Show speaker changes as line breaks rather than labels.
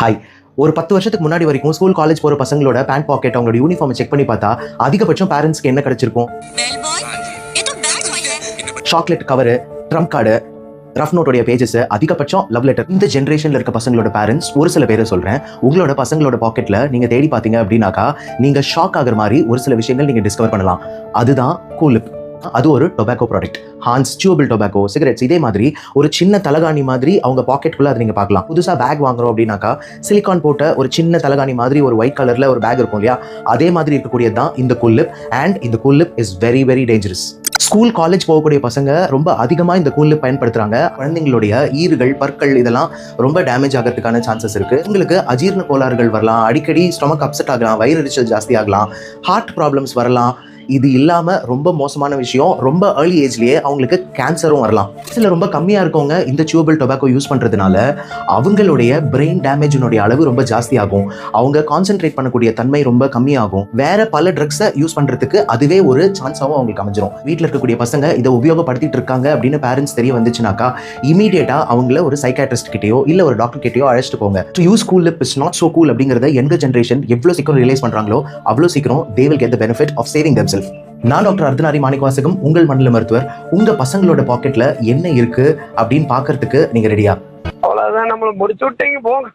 Hi ஒரு பத்து வருஷத்துக்கு முன்னாடி வரைக்கும் ஸ்கூல் காலேஜ் போகிற பசங்களோட பேண்ட் பாக்கெட் அவங்களோட யூனிஃபார்ம் செக் பண்ணி பார்த்தா அதிகபட்சம் பேரண்ட்ஸ்க்கு என்ன கிடைச்சிருக்கும்? Chocolate cover trump card rough நோட்டோடைய pages அதிகபட்சம் லவ் லெட்டர் இந்த ஜென்ரேஷனில் இருக்க பசங்களோட பேரண்ட்ஸ் ஒரு சில பேரை சொல்கிறேன் உங்களோட பசங்களோட பாக்கெட்டில் நீங்கள் தேடி பார்த்தீங்க அப்படின்னாக்கா நீங்கள் ஷாக் ஆகிற மாதிரி ஒரு சில விஷயங்கள் நீங்கள் டிஸ்கவர் பண்ணலாம். அதுதான் கூலிப் அது ஒரு tobacco product Hans chewable tobacco cigarettes இதே மாதிரி ஒரு சின்ன தலகாணி மாதிரி அவங்க பாக்கெட்டுக்குள்ள அதை நீங்க பார்க்கலாம். புதுசா பேக் வாங்குறோம் அப்படின்னாக்கா சிலிகான் போட்ட ஒரு சின்ன தலகாணி மாதிரி ஒரு ஒயிட் கலர்ல ஒரு பேக் இருக்கும் இல்லையா? அதே மாதிரி இருக்கக்கூடியது தான் இந்த குல்லிப். அண்ட் இந்த Cool Lip is very very dangerous school college போகக்கூடிய பசங்க ரொம்ப அதிகமாக இந்த கூலில் பயன்படுத்துறாங்க. குழந்தைங்களுடைய ஈறுகள் பற்கள் இதெல்லாம் ரொம்ப டேமேஜ் ஆகிறதுக்கான சான்சஸ் இருக்கு. உங்களுக்கு அஜீரண கோளாறுகள் வரலாம். அடிக்கடி ஸ்டொமக் அப்செட் ஆகலாம் வயிறு எரிச்சல் ஜாஸ்தி ஆகலாம். ஹார்ட் ப்ராப்ளம்ஸ் வரலாம். இது இல்லாமல் ரொம்ப மோசமான விஷயம். ரொம்ப ஏர்லி ஏஜ்லேயே அவங்களுக்கு கேன்சரும் வரலாம். சில ரொம்ப கம்மியாக இருக்கவங்க இந்த சியூபிள் டொபாக்கோ யூஸ் பண்ணுறதுனால அவங்களுடைய பிரெயின் டேமேஜினுடைய அளவு ரொம்ப ஜாஸ்தியாகும் அவங்க கான்சென்ட்ரேட் பண்ணக்கூடிய தன்மை ரொம்ப கம்மியாகும். வேற பல ட்ரக்ஸை யூஸ் பண்ணுறதுக்கு அதுவே ஒரு சான்ஸாகவும் அவங்களுக்கு அமைஞ்சிரும். வீட்டில் இருக்கக்கூடிய பசங்க இதை உபயோகப்படுத்திட்டு இருக்காங்க அப்படின்னு பேரண்ட்ஸ் தெரிய வந்துச்சுனாக்கா இமீடியட்டாக அவங்கள ஒரு சைக்காட்ரிஸ்ட் கிட்டேயோ இல்லை ஒரு டாக்டர் கிட்டயோ அழைச்சிட்டு போங்க. To use cool is not so cool அப்படிங்கிறத எங்க ஜென்ரேஷன் எவ்வளோ சீக்கிரம் ரியலைஸ் பண்ணுறாங்களோ அவ்வளோ சீக்கிரம் they will get the benefit of saving them நான் டாக்டர் அர்த்தநாரி மாணிக்கவாசகம் உங்கள் மண்டல மருத்துவர். உங்க பசங்களோட பாக்கெட்ல என்ன இருக்கு அப்படின்னு பாக்குறதுக்கு நீங்க ரெடியா
அவ்வளவுதான் நம்மள முடிச்சு விட்டீங்க போங்க.